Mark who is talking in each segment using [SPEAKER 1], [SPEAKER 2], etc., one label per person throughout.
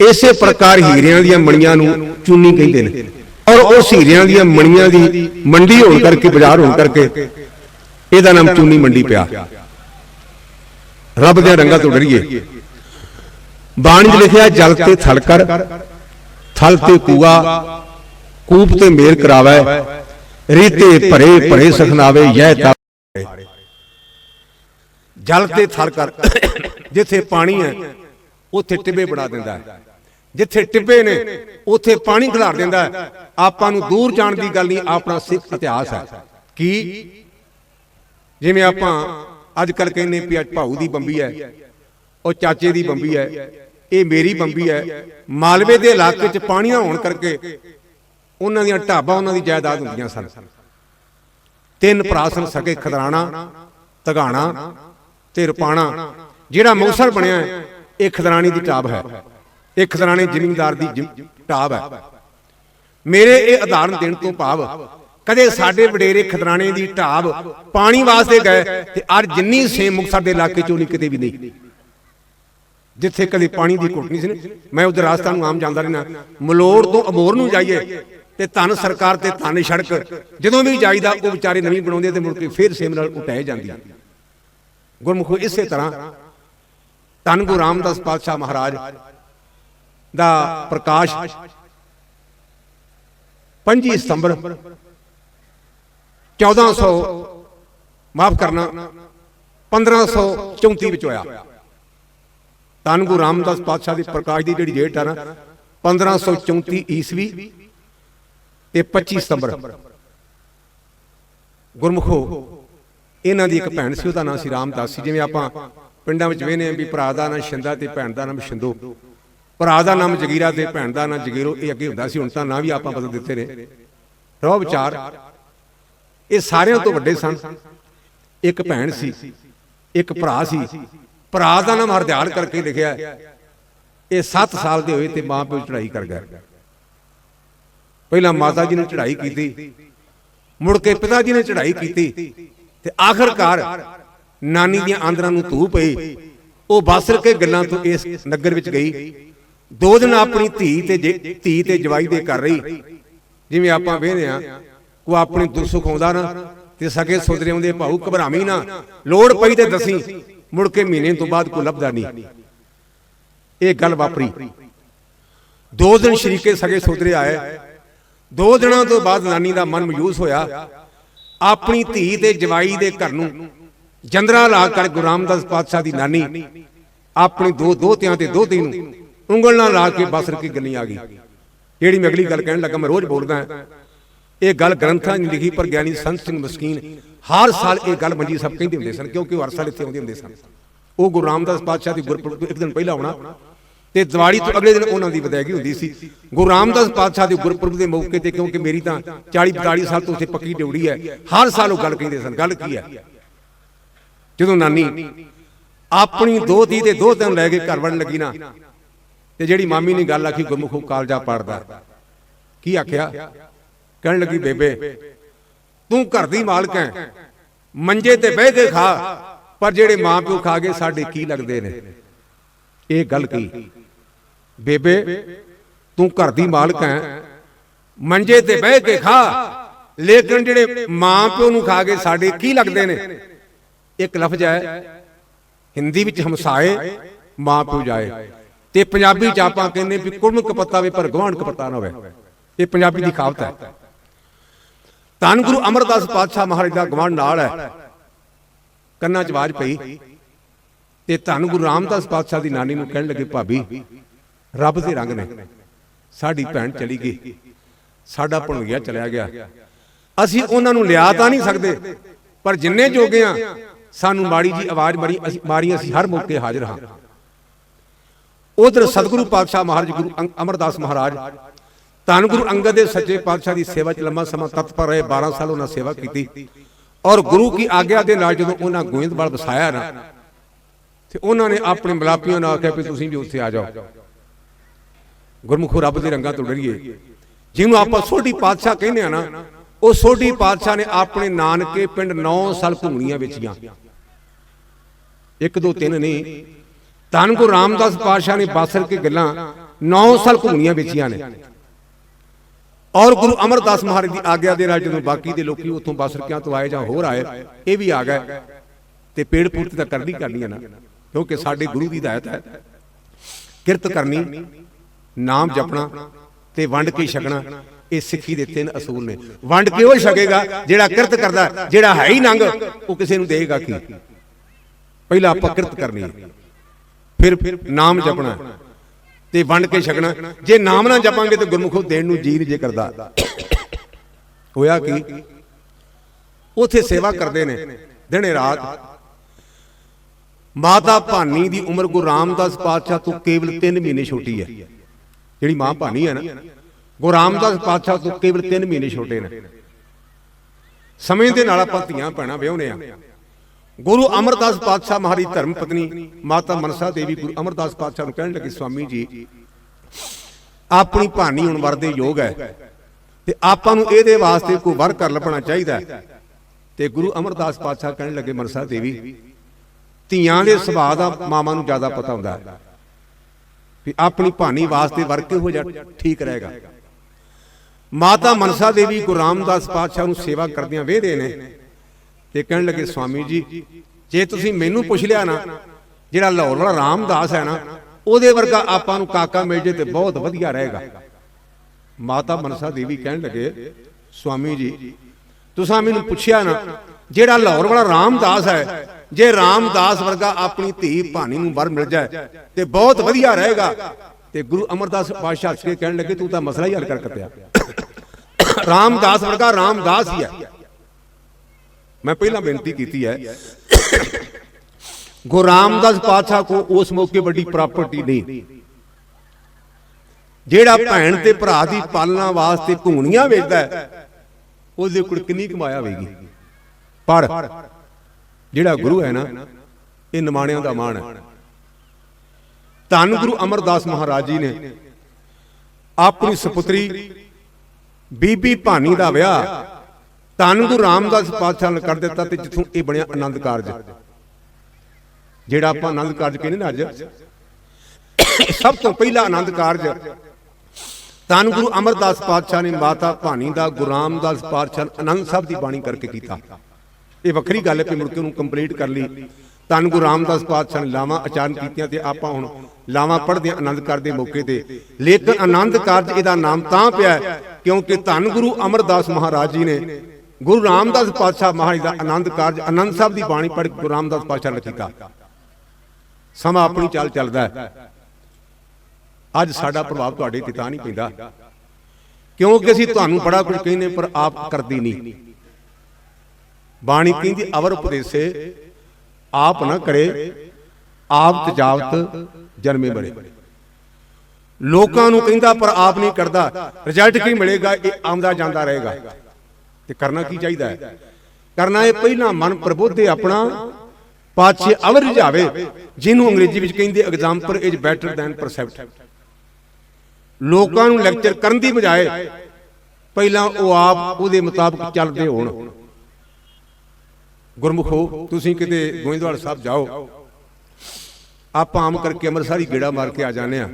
[SPEAKER 1] ਇਸੇ ਪ੍ਰਕਾਰ ਹੀਰਿਆਂ ਦੀਆਂ ਮਣੀਆਂ ਨੂੰ ਚੂਨੀ ਕਹਿੰਦੇ ਨੇ। ਔਰ ਉਸ ਹੀਰਿਆਂ ਦੀਆਂ ਮਣੀਆਂ ਦੀ ਮੰਡੀ ਹੋਣ ਕਰਕੇ, ਬਾਜ਼ਾਰ ਹੋਣ ਕਰਕੇ ਇਹਦਾ ਨਾਮ ਚੂਨੀ ਮੰਡੀ ਪਿਆ। ਰੱਬ ਦੇ ਰੰਗਾਂ ਤੋਂ ਡਰੀਏ। ਬਾਣੀ 'ਚ ਲਿਖਿਆ, ਜਲ ਤੇ ਥਲ ਕਰ, ਥਲ ਤੇ ਕੂਆ, ਕੂਪ ਤੇ ਮੇਰ ਕਰਾਵੇ, ਰੀਤੇ ਭਰੇ ਭਰੇ ਸਖਨਾਵੇ, ਯਹ ਤਾ ਜਲ ਤੇ ਥਲ ਕਰ, ਜਿੱਥੇ ਪਾਣੀ ਹੈ, ਉੱਥੇ ਟਿੱਬੇ ਬਣਾ ਦਿੰਦਾ ਹੈ। ਜਿੱਥੇ ਟਿੱਬੇ ਨੇ ਉੱਥੇ ਪਾਣੀ ਖਿਲਾਰ ਦਿੰਦਾ ਹੈ। ਆਪਾਂ ਨੂੰ ਦੂਰ ਜਾਣ ਦੀ ਗੱਲ ਨਹੀਂ ਆਪਣਾ ਸਿੱਖ ਇਤਿਹਾਸ ਹੈ। ਕੀ? ਜਿਵੇਂ ਆਪਾਂ ਅੱਜ ਕੱਲ ਕਹਿੰਦੇ ਵੀ ਅੱਜ ਭਾਊ ਦੀ ਬੰਬੀ ਹੈ ਉਹ ਚਾਚੇ ਦੀ ਬੰਬੀ ਹੈ ਇਹ ਮੇਰੀ ਬੰਬੀ ਹੈ। ਮਾਲਵੇ ਦੇ ਇਲਾਕੇ 'ਚ ਪਾਣੀ ਨਾ ਹੋਣ ਕਰਕੇ ਉਹਨਾਂ ਦੀਆਂ ਢਾਬਾ ਉਹਨਾਂ ਦੀ ਜਾਇਦਾਦ ਹੁੰਦੀਆਂ ਸਨ। ਤਿੰਨ ਭਰਾ ਸਨ ਸਕੇ ਖਦਰਾਣਾ ਤਗਾਣਾ ਤੇ ਰਪਾਣਾ। ਜਿਹੜਾ ਮੌਸਰ ਬਣਿਆ ਹੈ, ਇਹ ਖਦਰਾਣੀ ਦੀ ਢਾਬ ਹੈ। ਇਹ ਖਦਰਾਣੇ ਜ਼ਿਮੀਂਦਾਰ ਦੀ ਜ਼ਿਮ- ਢਾਬ ਹੈ। ਮੇਰੇ ਇਹ ਉਦਾਹਰਨ ਦੇਣ ਤੋਂ ਭਾਵ, ਕਦੇ ਸਾਡੇ ਵਡੇਰੇ ਖਦਰਾਣੇ ਦੀ ਢਾਬ ਪਾਣੀ ਵਾਸਤੇ ਗਏ ਤੇ ਅੱਜ ਜਿੰਨੀ ਸੇਮ ਮੁਕਤਸਰ ਦੇ ਇਲਾਕੇ ਚੋਂ ਨਹੀਂ ਕਿਤੇ ਵੀ ਨਹੀਂ। ਜਿੱਥੇ ਕਦੇ ਪਾਣੀ ਦੀ ਘੁੱਟ ਨਹੀਂ ਸੀ ਮੈਂ ਉਧਰ ਰਾਜਸਥਾਨ ਨੂੰ ਆਮ ਜਾਂਦਾ ਰਹਿਣਾ ਮਲੋੜ ਤੋਂ ਅਮੋਰ ਨੂੰ ਜਾਈਏ ਤੇ ਧੰਨ ਸਰਕਾਰ ਤੇ ਧੰਨ ਸੜਕ, ਜਦੋਂ ਵੀ ਜਾਈਦਾ ਉਹ ਵਿਚਾਰੇ ਨਵੀਂ ਬਣਾਉਂਦੇ ਤੇ ਮੁੜ ਕੇ ਫੇਰ ਸੇਮ ਨਾਲ ਉਟਾਏ ਜਾਂਦੀ ਗੁਰਮੁਖੋ, ਇਸੇ ਤਰ੍ਹਾਂ ਧੰਨ ਗੁਰੂ ਰਾਮਦਾਸ ਪਾਤਸ਼ਾਹ ਮਹਾਰਾਜ ਦਾ ਪ੍ਰਕਾਸ਼। 25 ਸਤੰਬਰ 1400 ਮਾਫ ਕਰਨਾ 1534 ਵਿੱਚ ਹੋਇਆ। ਧੰਨ ਗੁਰੂ ਰਾਮਦਾਸ ਪਾਤਸ਼ਾਹ ਦੇ ਪ੍ਰਕਾਸ਼ ਦੀ ਜਿਹੜੀ ਡੇਟ ਆ ਨਾ 1534 ਈਸਵੀ ਤੇ 25 ਸਤੰਬਰ। ਗੁਰਮੁਖੋ ਇਹਨਾਂ ਦੀ ਇੱਕ ਭੈਣ ਸੀ ਉਹਦਾ ਨਾਮ ਸੀ ਰਾਮਦਾਸ ਸੀ ਜਿਵੇਂ ਆਪਾਂ ਪਿੰਡਾਂ ਵਿੱਚ ਵੇਨੇ ਵੀ ਭਰਾ ਦਾ ਨਾਮ ਸ਼ਿੰਦਾ ਤੇ ਭੈਣ ਦਾ ਨਾਮ ਸ਼ਿੰਦੋ। ਭਰਾ ਦਾ ਨਾਮ ਜਗੀਰਾ ਤੇ ਭੈਣ ਦਾ ਨਾਮ ਜਗੀਰੋ, ਇਹ ਅੱਗੇ ਹੁੰਦਾ ਸੀ, ਹੁਣ ਤਾਂ ਨਾਂ ਵੀ ਆਪਾਂ ਬਦਲ ਦਿੱਤੇ ਨੇ। ਰੋ ਵਿਚਾਰ। ਇਹ ਸਾਰਿਆਂ ਤੋਂ ਵੱਡੇ ਸਨ। ਇੱਕ ਭੈਣ ਸੀ, ਇੱਕ ਭਰਾ ਸੀ। ਭਰਾ ਦਾ ਨਾਮ ਹਰਦਿਆਲ ਕਰਕੇ ਲਿਖਿਆ ਇਹ 7 ਸਾਲ ਦੇ ਹੋਏ ਤੇ ਮਾਂ ਪਿਓ ਚੜਾਈ ਕਰ ਗਏ। ਪਹਿਲਾਂ ਮਾਤਾ ਜੀ ਨੇ ਚੜਾਈ ਕੀਤੀ। ਮੁੜ ਕੇ ਪਿਤਾ ਜੀ ਨੇ ਚੜਾਈ ਕੀਤੀ। ਤੇ ਆਖਰਕਾਰ ਨਾਨੀ ਦੀਆਂ ਆਂਦਰਾਂ ਨੂੰ ਧੂ ਪਈ। ਉਹ ਬਾਸਰ ਕੇ ਗੱਲਾਂ ਤੋਂ ਇਸ ਨਗਰ ਵਿੱਚ ਗਈ। ਦੋ ਦਿਨ ਆਪਣੀ ਧੀ ਤੇ ਧੀ ਤੇ ਜਵਾਈ ਦੇ ਕਰ ਰਹੀ। ਜਿਵੇਂ ਆਪਾਂ ਵੇਖਦੇ ਆ ਕੋ ਆਪਣੀ ਦੁੱਖ ਸੁੱਖ ਆਉਂਦਾ ਨਾ ਤੇ ਸਕੇ ਸੋਦਰੇ ਆਉਂਦੇ ਭਾਊ ਘਬਰਾਵੀਂ ਨਾ। ਲੋੜ ਪਈ ਤੇ ਦਸੀ, ਮੁੜ ਕੇ ਮਹੀਨੇ ਤੋਂ ਬਾਅਦ ਕੋ ਲੱਭਦਾ ਨਹੀਂ। ਇਹ ਗੱਲ ਵਾਪਰੀ। ਦੋ ਦਿਨ ਸ਼ਰੀਕੇ ਸਗੇ ਸੁਧਰੇ ਆਏ। ਦੋ ਦਿਨਾਂ ਤੋਂ ਬਾਅਦ ਨਾਨੀ ਦਾ ਮਨ ਮਯੂਸ ਹੋਇਆ। ਆਪਣੀ ਧੀ ਤੇ ਜਵਾਈ ਦੇ ਘਰ ਨੂੰ ਜੰਦਰਾ ਲਾ ਕਰ ਗੁਰੂ ਰਾਮਦਾਸ ਪਾਤਸ਼ਾਹ ਦੀ ਨਾਨੀ, ਆਪਣੀ ਦੋ ਦੋਤਿਆਂ ਤੇ ਦੋਤੀ ਨੂੰ ਉਂਗਲ ਨਾਲ ਲਾ ਕੇ ਬਸਰ ਕੀ ਗੱਲੀ ਆ ਗਈ। ਜਿਹੜੀ ਮੈਂ ਅਗਲੀ ਗੱਲ ਕਹਿਣ ਲੱਗਾ, ਮੈਂ ਰੋਜ਼ ਬੋਲਦਾ ਇਹ ਗੱਲ ਗ੍ਰੰਥਾਂ 'ਚ ਲਿਖੀ ਪਰ ਗਿਆਨੀ ਸੰਤ ਸਿੰਘ ਮਸਕੀਨ ਹਰ ਸਾਲ ਇਹ ਗੱਲ ਮੰਜੀ ਸਭ ਕਹਿੰਦੇ ਹੁੰਦੇ ਸਨ, ਕਿਉਂਕਿ ਉਹ ਹਰ ਸਾਲ ਇੱਥੇ ਆਉਂਦੇ ਹੁੰਦੇ ਸਨ। ਉਹ ਗੁਰੂ ਰਾਮਦਾਸ ਪਾਤਸ਼ਾਹ ਦੀ ਗੁਰਪੁਰਬ ਤੋਂ ਇੱਕ ਦਿਨ ਪਹਿਲਾਂ ਆਉਣਾ ਤੇ ਦੀਵਾਲੀ ਤੋਂ ਅਗਲੇ ਦਿਨ ਉਹਨਾਂ ਦੀ ਵਿਦਾਇਗੀ ਹੁੰਦੀ ਸੀ। ਗੁਰੂ ਰਾਮਦਾਸ ਪਾਤਸ਼ਾਹ ਦੇ ਗੁਰਪੁਰਬ ਦੇ ਮੌਕੇ ਤੇ ਕਿਉਂਕਿ ਮੇਰੀ ਤਾਂ 40 42 ਸਾਲ ਤੋਂ ਉੱਥੇ ਪੱਕੀ ਡਿਊਟੀ ਹੈ, ਹਰ ਸਾਲ ਉਹ ਗੱਲ ਕਹਿੰਦੇ ਸਨ, ਗੱਲ ਕੀ ਹੈ? ਜਦੋਂ ਨਾਨੀ ਆਪਣੀ ਦੋ ਧੀ ਤੇ ਦੋ ਦਿਨ ਲੈ ਕੇ ਘਰ ਵੜਨ ਲੱਗੀ ਨਾ ਤੇ ਜਿਹੜੀ ਮਾਮੀ ਨੇ ਗੱਲ ਆਖੀ ਗੁਰਮੁਖੋ ਕਾਲਜਾ ਪੜਦਾ ਕੀ ਆਖਿਆ? ਕਹਿਣ ਲੱਗੀ ਬੇਬੇ ਤੂੰ ਘਰ ਦੀ ਮਾਲਕ ਹੈ। ਮੰਜੇ ਤੇ ਬਹਿ ਕੇ ਖਾ ਪਰ ਜਿਹੜੇ ਮਾਂ ਪਿਓ ਖਾ ਗਏ ਸਾਡੇ ਕੀ ਲੱਗਦੇ ਨੇ? ਇਹ ਗੱਲ ਕਹੀ ਬੇਬੇ ਤੂੰ ਘਰ ਦੀ ਮਾਲਕ ਹੈ। ਮੰਜੇ ਤੇ ਬਹਿ ਕੇ ਖਾ। ਲੇਕਿਨ ਜਿਹੜੇ ਮਾਂ ਪਿਓ ਨੂੰ ਖਾ ਗਏ ਸਾਡੇ ਕੀ ਲੱਗਦੇ ਨੇ? ਇੱਕ ਲਫ਼ਜ਼ ਹੈ ਹਿੰਦੀ ਵਿੱਚ ਹਮਸਾਏ ਮਾਂ ਪਿਓ ਜਾਏ। ਤੇ ਪੰਜਾਬੀ ਚ ਆਪਾਂ ਕਹਿੰਦੇ ਵੀ ਕੁੜਮ ਕਪੱਤਾ ਵੇ ਪਰ ਗਵਾਂਢ ਕਪੱਤਾ ਨਾ ਹੋਵੇ। ਇਹ ਪੰਜਾਬੀ ਦੀ ਕਹਾਵਤ ਹੈ। ਧੰਨ ਗੁਰੂ ਅਮਰਦਾਸ ਪਾਤਸ਼ਾਹ ਮਹਾਰਾਜ ਦਾ ਗਵਾਂਢ ਨਾਲ ਹੈ। ਕੰਨਾਂ 'ਚ ਆਵਾਜ਼ ਪਈ। ਤੇ ਧੰਨ ਗੁਰੂ ਰਾਮਦਾਸ ਪਾਤਸ਼ਾਹ ਦੀ ਨਾਨੀ ਨੂੰ ਕਹਿਣ ਲੱਗੇ, ਭਾਬੀ, ਰੱਬ ਦੇ ਰੰਗ ਨੇ। ਸਾਡੀ ਭੈਣ ਚਲੀ ਗਈ। ਸਾਡਾ ਭਣੋਈਆ ਚਲਿਆ ਗਿਆ। ਅਸੀਂ ਉਹਨਾਂ ਨੂੰ ਲਿਆ ਤਾਂ ਨਹੀਂ ਸਕਦੇ, ਪਰ ਜਿੰਨੇ ਜੋਗੇ ਆ, ਸਾਨੂੰ ਮਾੜੀ ਜੀ ਆਵਾਜ਼ ਮਾਰੀ, ਅਸੀਂ ਮਾਰੀ ਅਸੀਂ ਹਰ ਮੌਕੇ ਹਾਜ਼ਰ ਹਾਂ। ਉਧਰ ਸਤਿਗੁਰੂ ਪਾਤਸ਼ਾਹ ਮਹਾਰਾਜ, ਗੁਰੂ ਅੰਗ- ਅਮਰਦਾਸ ਮਹਾਰਾਜ, ਧੰਨ ਗੁਰੂ ਅੰਗਦ ਦੇ ਸੱਚੇ ਪਾਤਸ਼ਾਹ ਦੀ ਸੇਵਾ 'ਚ ਲੰਮਾ ਸਮਾਂ ਤਤਪਰ ਰਹੇ 12 ਸਾਲ ਉਹਨਾਂ ਸੇਵਾ ਕੀਤੀ। ਔਰ ਗੁਰੂ ਕੀ ਆਗਿਆ ਦੇ ਨਾਲ ਜਦੋਂ ਉਹਨਾਂ ਗੋਇੰਦਵਾਲ ਵਸਾਇਆ ਨਾ, ਤੇ ਉਹਨਾਂ ਨੇ ਆਪਣੇ ਮਲਾਪੀਆਂ ਨਾਲ ਆਖਿਆ ਵੀ ਤੁਸੀਂ ਵੀ ਉੱਥੇ ਆ ਜਾਓ। ਗੁਰਮੁਖੋ ਰੱਬ ਦੇ ਰੰਗਾਂ ਤੋਂ ਡਰੀਏ। ਜਿਹਨੂੰ ਆਪਾਂ ਸੋਢੀ ਪਾਤਸ਼ਾਹ ਕਹਿੰਦੇ ਆ ਨਾ, ਉਹ ਸੋਢੀ ਪਾਤਸ਼ਾਹ ਨੇ ਆਪਣੇ ਨਾਨਕੇ ਪਿੰਡ 9 ਸਾਲ ਘੁੰਮਣੀਆਂ ਵੇਚੀਆਂ। ਇੱਕ ਦੋ ਤਿੰਨ ਨਹੀਂ ਧੰਨ ਗੁਰੂ ਰਾਮਦਾਸ ਪਾਤਸ਼ਾਹ ਨੇ ਬਾਸਰ ਕੇ ਗੱਲਾਂ 9 ਸਾਲ ਘੁੰਮੀਆਂ ਵੇਚੀਆਂ ਨੇ। ਔਰ ਗੁਰੂ ਅਮਰਦਾਸ ਮਹਾਰਾਜ ਦੀ ਆਗਿਆ ਦੇ ਨਾਲ ਜਦੋਂ ਬਾਕੀ ਦੇ ਲੋਕੀ ਉੱਥੋਂ ਬਾਸਰਕਿਆਂ ਤੋਂ ਆਏ ਜਾਂ ਹੋਰ ਆਏ, ਇਹ ਵੀ ਆ ਗਏ ਤੇ ਪੇੜ ਪੂਰਤੀ ਤਾਂ ਕਰਨੀ ਕਰਨੀ ਹੈ ਨਾ, ਕਿਉਂਕਿ ਸਾਡੇ ਗੁਰੂ ਦੀ ਹਦਾਇਤ ਹੈ। ਕਿਰਤ ਕਰਨੀ, ਨਾਮ ਜਪਣਾ ਤੇ ਵੰਡ ਕੇ ਛਕਣਾ, ਇਹ ਸਿੱਖੀ ਦੇ ਤਿੰਨ ਅਸੂਲ ਨੇ। ਵੰਡ ਕੇ ਉਹ ਛਕੇਗਾ? ਜਿਹੜਾ ਕਿਰਤ ਕਰਦਾ, ਜਿਹੜਾ ਹੈ ਹੀ ਨੰਗ, ਉਹ ਕਿਸੇ ਨੂੰ ਦੇਗਾ ਕੀ? ਪਹਿਲਾਂ ਆਪਾਂ ਕਿਰਤ ਕਰਨੀ ਹੈ। ਫਿਰ ਨਾਮ ਜਪਣਾ। ਤੇ ਵੰਡ ਕੇ ਛਕਣਾ। ਜੇ ਨਾਮ ਨਾ ਜਪਾਂਗੇ ਤੇ ਗੁਰਮੁਖੋ ਦੇਣ ਨੂੰ ਜੀ ਨਹੀਂ ਜੇ ਕਰਦਾ। ਹੋਇਆ ਕੀ? ਉਥੇ ਸੇਵਾ ਕਰਦੇ ਨੇ। ਦਿਨੇ ਰਾਤ। ਮਾਤਾ ਭਾਨੀ ਦੀ ਉਮਰ ਗੁਰੂ ਰਾਮਦਾਸ ਪਾਤਸ਼ਾਹ ਤੋਂ ਕੇਵਲ 3 ਮਹੀਨੇ ਛੋਟੀ ਹੈ। ਜਿਹੜੀ ਮਾਂ ਭਾਨੀ ਹੈ ਨਾ, ਗੁਰੂ ਰਾਮਦਾਸ ਪਾਤਸ਼ਾਹ ਤੋਂ ਕੇਵਲ 3 ਮਹੀਨੇ ਛੋਟੇ ਨੇ। ਸਮੇਂ ਦੇ ਨਾਲ ਆਪਾਂ ਧੀਆਂ ਭੈਣਾਂ ਵਿਆਹੁਨੇ ਆ ਗੁਰੂ ਅਮਰਦਾਸ ਪਾਤਸ਼ਾਹ ਮਹਾਰੀ ਧਰਮ ਪਤਨੀ ਮਾਤਾ ਮਨਸਾ ਦੇਵੀ ਗੁਰੂ ਅਮਰਦਾਸ ਪਾਤਸ਼ਾਹ ਨੂੰ ਕਹਿਣ ਲੱਗੇ, ਸਵਾਮੀ ਜੀ, ਆਪਣੀ ਭਾਨੀ ਹੁਣ ਵਰਦੇ ਯੋਗ ਹੈ ਤੇ ਆਪਾਂ ਨੂੰ ਇਹਦੇ ਵਾਸਤੇ ਕੋਈ ਵਰ ਕਰ ਲੱਭਣਾ ਚਾਹੀਦਾ ਤੇ ਗੁਰੂ ਅਮਰਦਾਸ ਪਾਤਸ਼ਾਹ ਕਹਿਣ ਲੱਗੇ, ਮਨਸਾ ਦੇਵੀ, ਧੀਆਂ ਦੇ ਸੁਭਾਅ ਦਾ ਮਾਮਾ ਨੂੰ ਜ਼ਿਆਦਾ ਪਤਾ ਹੁੰਦਾ ਹੈ ਵੀ ਆਪਣੀ ਭਾਨੀ ਵਾਸਤੇ ਵਰ ਕਿਹੋ ਜਿਹਾ ਠੀਕ ਰਹੇਗਾ। ਮਾਤਾ ਮਨਸਾ ਦੇਵੀ ਗੁਰੂ ਰਾਮਦਾਸ ਪਾਤਸ਼ਾਹ ਨੂੰ ਸੇਵਾ ਕਰਦਿਆਂ ਵੇਹਦੇ ਨੇ। ਤੇ ਕਹਿਣ ਲੱਗੇ, ਸਵਾਮੀ ਜੀ, ਜੇ ਤੁਸੀਂ ਮੈਨੂੰ ਪੁੱਛ ਲਿਆ ਨਾ, ਜਿਹੜਾ ਲਾਹੌਰ ਵਾਲਾ ਰਾਮਦਾਸ ਹੈ ਨਾ, ਉਹਦੇ ਵਰਗਾ ਆਪਾਂ ਨੂੰ ਕਾਕਾ ਮਿਲ ਜੇ ਤੇ ਬਹੁਤ ਵਧੀਆ ਰਹੇਗਾ। ਮਾਤਾ ਮਨਸਾ ਦੇਵੀ ਕਹਿਣ ਲੱਗੇ, ਸਵਾਮੀ ਜੀ, ਤੁਸੀਂ ਮੈਨੂੰ ਪੁੱਛਿਆ ਨਾ, ਜਿਹੜਾ ਲਾਹੌਰ ਵਾਲਾ ਰਾਮਦਾਸ ਹੈ, ਜੇ ਰਾਮਦਾਸ ਵਰਗਾ ਆਪਣੀ ਧੀ ਭਾਣੀ ਨੂੰ ਵਰ ਮਿਲ ਜਾਏ ਤੇ ਬਹੁਤ ਵਧੀਆ ਰਹੇਗਾ। ਤੇ ਗੁਰੂ ਅਮਰਦਾਸ ਪਾਤਸ਼ਾਹ ਹੱਸ ਕਹਿਣ ਲੱਗੇ, ਤੂੰ ਤਾਂ ਮਸਲਾ ਹੀ ਹੱਲ ਕਰ ਕੱਤਿਆ ਰਾਮਦਾਸ ਵਰਗਾ ਰਾਮਦਾਸ ਹੀ ਹੈ। ਮੈਂ ਪਹਿਲਾਂ ਬੇਨਤੀ ਕੀਤੀ ਹੈ। ਗੁਰੂ ਰਾਮਦਾਸ ਪਾਤਸ਼ਾਹ ਕੋ ਉਸ ਮੌਕੇ ਵੱਡੀ ਪ੍ਰਾਪਰਟੀ ਨਹੀਂ। ਜਿਹੜਾ ਭੈਣ ਤੇ ਭਰਾ ਦੀ ਪਾਲਣਾ ਵਾਸਤੇ ਘੂਣੀਆਂ ਵੇਚਦਾ ਹੈ, ਉਹਦੇ ਕੋਲ ਕਿੰਨੀ ਕਮਾਇਆ ਹੋਵੇਗੀ? ਪਰ ਜਿਹੜਾ ਗੁਰੂ ਹੈ ਨਾ, ਇਹ ਨਿਮਾਣਿਆਂ ਦਾ ਮਾਣ ਹੈ। ਧੰਨ ਗੁਰੂ ਅਮਰਦਾਸ ਮਹਾਰਾਜ ਜੀ ਨੇ ਆਪਣੀ ਸੁਪੁੱਤਰੀ ਬੀਬੀ ਭਾਨੀ ਦਾ ਵਿਆਹ ਧੰਨ ਗੁਰੂ ਰਾਮਦਾਸ ਪਾਤਸ਼ਾਹ ਨੇ ਕਰ ਦਿੱਤਾ ਤੇ ਜਿੱਥੋਂ ਇਹ ਬਣਿਆ ਆਨੰਦ ਕਾਰਜ। ਜਿਹੜਾ ਆਪਾਂ ਆਨੰਦ ਕਾਰਜ ਕਹਿੰਦੇ ਨਾ ਅੱਜ, ਸਭ ਤੋਂ ਪਹਿਲਾ ਆਨੰਦ ਕਾਰਜ ਧੰਨ ਗੁਰੂ ਅਮਰਦਾਸ ਪਾਤਸ਼ਾਹ ਨੇ ਮਾਤਾ ਭਾਨੀ ਦਾ, ਗੁਰੂ ਰਾਮਦਾਸ ਪਾਤਸ਼ਾਹ ਆਨੰਦ ਸਾਹਿਬ ਦੀ ਬਾਣੀ ਕਰਕੇ ਕੀਤਾ। ਇਹ ਵੱਖਰੀ ਗੱਲ ਹੈ ਕਿ ਮੁੜ ਕੇ ਉਹਨੂੰ ਕੰਪਲੀਟ ਕਰ ਲਈ। ਧੰਨ ਗੁਰੂ ਰਾਮਦਾਸ ਪਾਤਸ਼ਾਹ ਨੇ ਲਾਵਾਂ ਆਚਾਰਨ ਕੀਤੀਆਂ ਤੇ ਆਪਾਂ ਹੁਣ ਲਾਵਾਂ ਪੜ੍ਹਦੇ ਹਾਂ ਆਨੰਦ ਕਾਰਜ ਦੇ ਮੌਕੇ ਤੇ। ਲੇਕਿਨ ਆਨੰਦ ਕਾਰਜ ਇਹਦਾ ਨਾਮ ਤਾਂ ਪਿਆ ਕਿਉਂਕਿ ਧੰਨ ਗੁਰੂ ਅਮਰਦਾਸ ਮਹਾਰਾਜ ਜੀ ਨੇ ਗੁਰੂ ਰਾਮਦਾਸ ਪਾਤਸ਼ਾਹ ਮਹਾਰਾਜ ਦਾ ਆਨੰਦ ਕਾਰਜ, ਆਨੰਦ ਸਾਹਿਬ ਦੀ ਬਾਣੀ ਪੜ੍ਹ ਕੇ ਗੁਰੂ ਰਾਮਦਾਸ ਪਾਤਸ਼ਾਹ ਨੇ ਕੀਤਾ। ਸਮਾਂ ਆਪਣੀ ਚਾਲ ਚੱਲਦਾ ਹੈ। ਅੱਜ ਸਾਡਾ ਪ੍ਰਭਾਵ ਤੁਹਾਡੇ ਤੇ ਤਾਂ ਨਹੀਂ ਪੈਂਦਾ। ਕਿਉਂਕਿ ਅਸੀਂ ਤੁਹਾਨੂੰ ਬੜਾ ਕੁਝ ਕਹਿੰਦੇ, ਪਰ ਆਪ ਕਰਦੀ ਨਹੀਂ। ਬਾਣੀ ਕਹਿੰਦੀ, ਅਵਰ ਉਪਦੇਸੇ ਆਪ ਨਾ ਕਰੇ, ਆਪ ਤਜਾਵਤ ਜਨਮੇ ਬੜੇ ਲੋਕਾਂ ਨੂੰ ਕਹਿੰਦਾ, ਪਰ ਆਪ ਨਹੀਂ ਕਰਦਾ। ਰਿਜ਼ਲਟ ਕੀ ਮਿਲੇਗਾ? ਇਹ ਆਉਂਦਾ ਜਾਂਦਾ ਰਹੇਗਾ। ਤੇ ਕਰਨਾ ਕੀ ਚਾਹੀਦਾ ਹੈ? ਕਰਨਾ ਇਹ ਪਹਿਲਾਂ ਮਨ ਪ੍ਰਬੋਧੇ ਆਪਣਾ ਪਾਛੇ ਅਵਰ ਜਾਵੇ, ਜਿਹਨੂੰ ਅੰਗਰੇਜ਼ੀ ਵਿੱਚ ਕਹਿੰਦੇ example is better than precept ਲੋਕਾਂ ਨੂੰ ਲੈਕਚਰ ਕਰਨ ਦੀ ਬਜਾਏ ਪਹਿਲਾਂ ਉਹ ਆਪ ਉਹਦੇ ਮੁਤਾਬਕ ਚੱਲਦੇ ਹੋਣ। ਗੁਰਮੁਖੋ ਤੁਸੀਂ ਕਿਤੇ ਗੋਇੰਦਵਾਲ ਸਾਹਿਬ ਜਾਓ, ਆਪਾਂ ਆਮ ਕਰਕੇ ਅੰਮ੍ਰਿਤਸਰ ਹੀ ਗੇੜਾ ਮਾਰ ਕੇ ਆ ਜਾਂਦੇ ਆ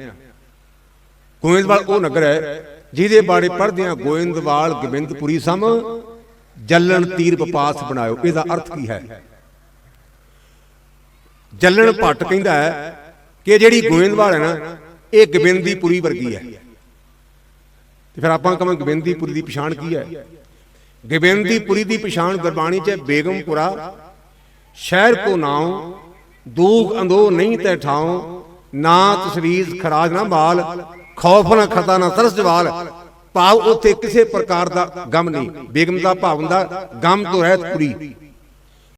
[SPEAKER 1] ਗੋਇੰਦਵਾਲ ਉਹ ਨਗਰ ਹੈ ਜਿਹਦੇ ਬਾਰੇ ਪੜ੍ਹਦੇ ਆ ਗੋਇੰਦਵਾਲ ਗੋਬਿੰਦਪੁਰੀ ਸਮ ਜਲਣ ਤੀਰ ਵਪਾਸ ਬਣਾਇਓ। ਇਹਦਾ ਅਰਥ ਕੀ ਹੈ? ਜਲਣ ਭੱਟ ਕਹਿੰਦਾ ਹੈ ਕਿ ਜਿਹੜੀ ਗੋਇੰਦਵਾਲ ਹੈ ਨਾ, ਇਹ ਗੋਬਿੰਦੀਪੁਰੀ ਵਰਗੀ ਹੈ। ਤੇ ਫਿਰ ਆਪਾਂ ਕਹਾਂ ਗੋਬਿੰਦੀਪੁਰੀ ਦੀ ਪਛਾਣ ਕੀ ਹੈ? ਗੋਬਿੰਦੀਪੁਰੀ ਦੀ ਪਛਾਣ ਗੁਰਬਾਣੀ 'ਚ ਬੇਗਮਪੁਰਾ, ਸ਼ਹਿਰ ਕੋ ਨਾਉ, ਦੂਖ ਅੰਦੋ ਨਹੀਂ ਤੈ ਠਾਉ, ਨਾ ਤਸਵੀਰ ਖਰਾਜ ਨਾ ਬਾਲ। ਖੌਫ ਨਾ ਖਤਾ ਨਾ ਤਰਸ ਜਵਾਲ। ਭਾਵ ਉੱਥੇ ਕਿਸੇ ਪ੍ਰਕਾਰ ਦਾ ਗਮ ਨਹੀਂ। ਬੇਗਮ ਦਾ ਭਾਵ ਹੁੰਦਾ, ਗਮ ਤੋਂ ਰਹਿਤ ਪੁਰੀ